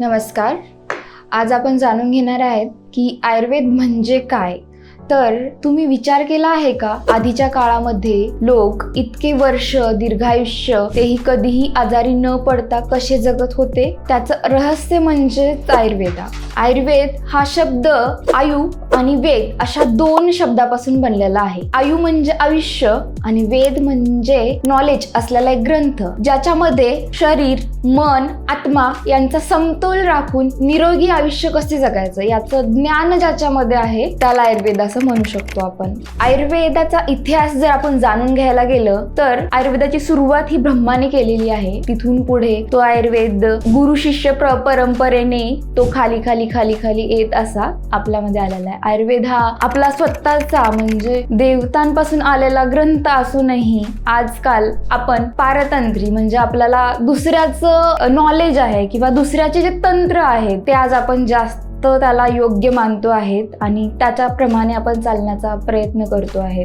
नमस्कार. आज आपण जाणून घेणार आहेत की आयुर्वेद म्हणजे काय. तर तुम्ही विचार केला आहे का? आधीच्या काळामध्ये लोक इतके वर्ष दीर्घायुष्य तेही कधीही आजारी न पडता कसे जगत होते? त्याचं रहस्य म्हणजेच आयुर्वेदा. आयुर्वेद हा शब्द आयु आणि वेद अशा दोन शब्दापासून बनलेला आहे. आयु म्हणजे आयुष्य आणि वेद म्हणजे नॉलेज असलेला एक ग्रंथ ज्याच्यामध्ये शरीर मन आत्मा यांचा समतोल राखून निरोगी आयुष्य कसे जगायचं? याचं ज्ञान ज्याच्यामध्ये आहे त्याला आयुर्वेद असं म्हणू शकतो आपण. आयुर्वेदाचा इतिहास जर आपण जाणून घ्यायला गेलं तर आयुर्वेदाची सुरुवात ही ब्रह्माने केलेली आहे. तिथून पुढे तो आयुर्वेद गुरु शिष्य प्र परंपरेने तो खाली खाली खाली खाली येत असा आपल्यामध्ये आलेला आहे. आयुर्वेद हा आपला स्वतःचा म्हणजे देवतांपासून आलेला ग्रंथ असूनही आजकाल आपण पारतंत्री म्हणजे आपल्याला दुसऱ्याचं नॉलेज आहे किंवा दुसऱ्याचे जे तंत्र आहे ते आज आपण जास्त त्याला योग्य मानतो आहेत आणि त्याच्याप्रमाणे आपण चालण्याचा प्रयत्न करतो आहे